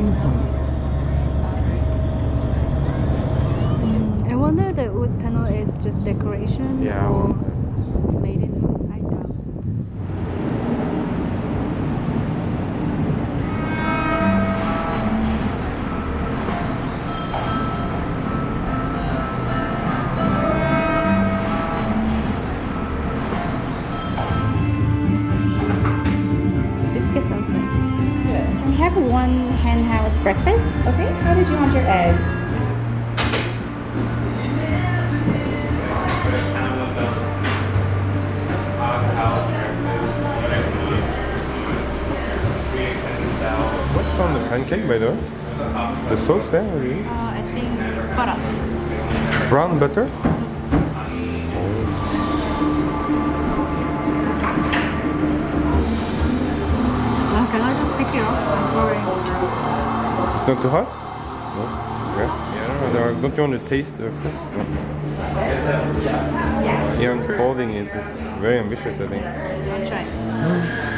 green Okay, how did you want your eggs? What's on the pancake, by the way? The sauce there, what you Uh, I think it's butter. Brown butter? Can I just pick it up? I'm sorry. It's not too hot? No? Okay. Yeah, I don't know. Don't you want to taste the first? No. Yeah, unfolding it is very ambitious, I think. I'll try.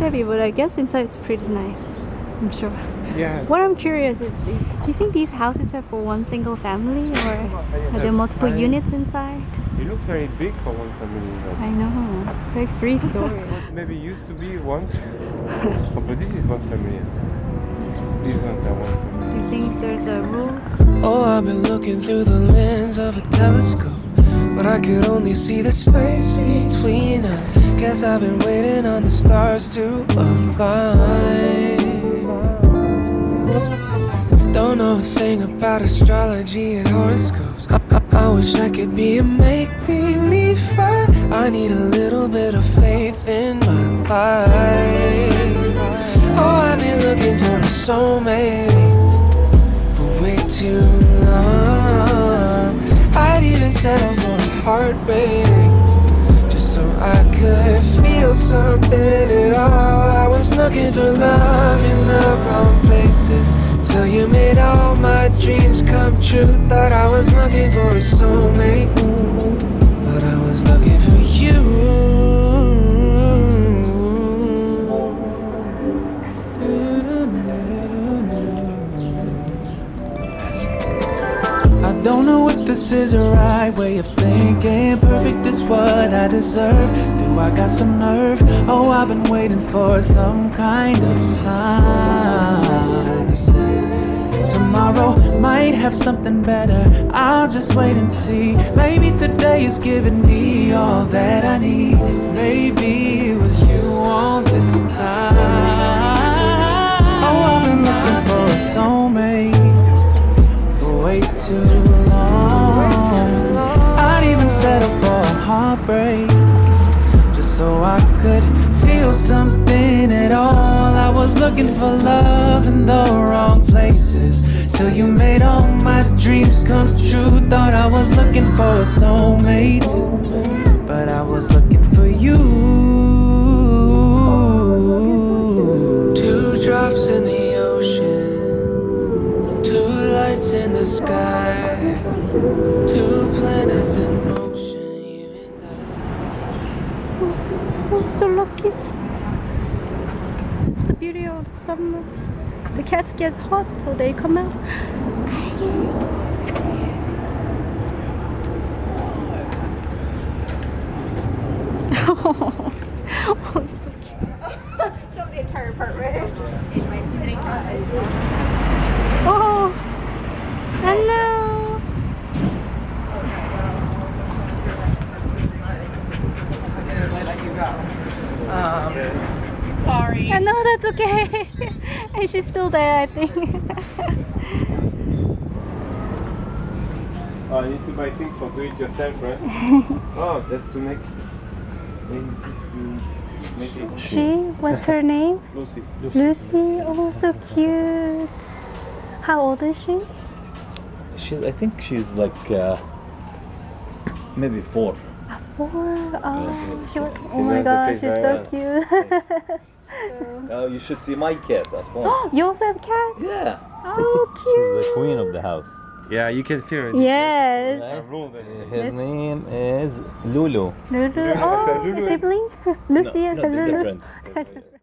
Said. It's a bit shabby, but I guess inside it's pretty nice. I'm sure. Yeah. What I'm curious is, do you think these houses are for one single family, or are there multiple I- units inside? It looks very big for one family. but I know. It's like three stories. Maybe used to be once. oh, but this is one family. These ones are one family. Do you think there's a rule? Oh, I've been looking through the lens of a telescope. But I could only see the space between us. Guess I've been waiting on the stars to align. Don't know a thing about astrology and horoscopes. I, I, I wish I could be a make believe. I, need a little bit of faith in my life. Oh, I've been looking for a soulmate for way too long. I'd even settle heartbreak just so I could feel something at all. I was looking for love in the wrong places till you made all my dreams come true. Thought I was looking for a soulmate, this is the right way of thinking. Perfect is what I deserve. Do I got some nerve? Oh, I've been waiting for some kind of sign. Tomorrow might have something better. I'll just wait and see. Maybe today is giving me all that I need. Maybe it was you all this time. Oh, I've been looking for a soulmate for way too settle for a heartbreak just so I could feel something at all. I was looking for love in the wrong places till you made all my dreams come true. Thought I was looking for a soulmate, but I was looking for you. Two drops in the ocean, two lights in the sky, two beauty summer. The cats get hot, so they come out. oh, it's so cute. Show the entire apartment. Oh, hello. Sorry. I know that's okay. and she's still there, I think. Oh, you need to buy things for do it yourself, right? oh, that's to make. Maybe this is to make it. she, what's her name? Lucy. Lucy. Oh, so cute. How old is she? She's, I think she's like uh, maybe four. A four. Oh, Yeah. she was. She Oh my knows gosh, she's place so very cute. Oh, you should see my cat at home. you also have a cat? yeah. Oh, cute. She's the queen of the house. Yeah, you can feel it. Yes. Right? Rule. Her name is Lulu. Lulu. Oh, sibling? Lucy and no, they're Lulu.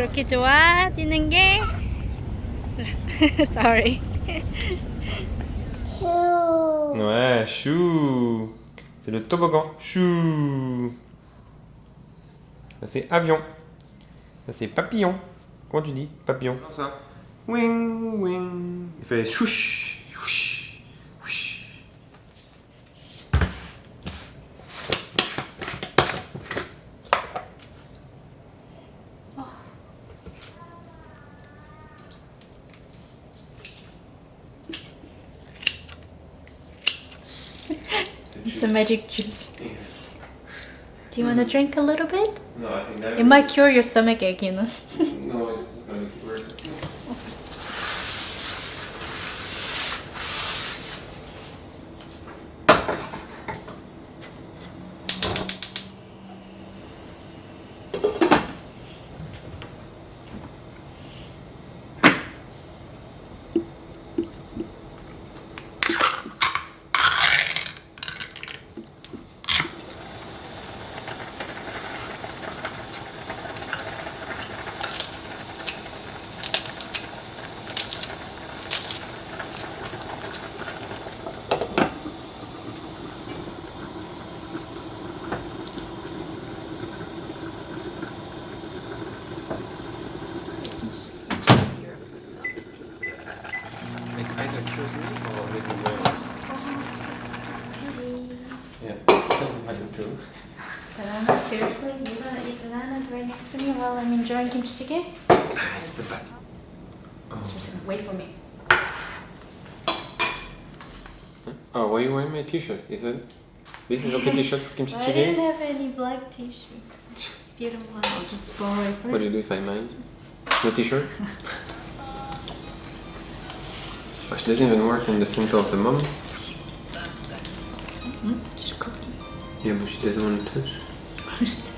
이렇게 좋아 뛰는 게 sorry Ouais, chou. C'est le toboggan. Chou. Ça c'est avion. Ça c'est papillon. Comment tu dis Papillon. Ça. Wing, wing. Il fait chouch, chouch, chouch. Magic juice do you want to drink a little bit No, I think that. it might cure your stomach ache you know No, it's gonna make it worse. It's either kills me or make me worse. Yeah, I do too. Banana, seriously? You gonna eat banana right next to me while I'm enjoying kimchi jjigae? It's the bad. Seriously, oh. wait for me. Oh, why are you wearing my t-shirt? Is it? This is okay t-shirt for kimchi I didn't jjigae? have any black t-shirts. If you don't want, I'll just go away What do you do if I mind? No t-shirt? Oh, she doesn't even work in the center of the mom. Mm-hmm. Just cooking. Yeah, but she doesn't want to touch. First.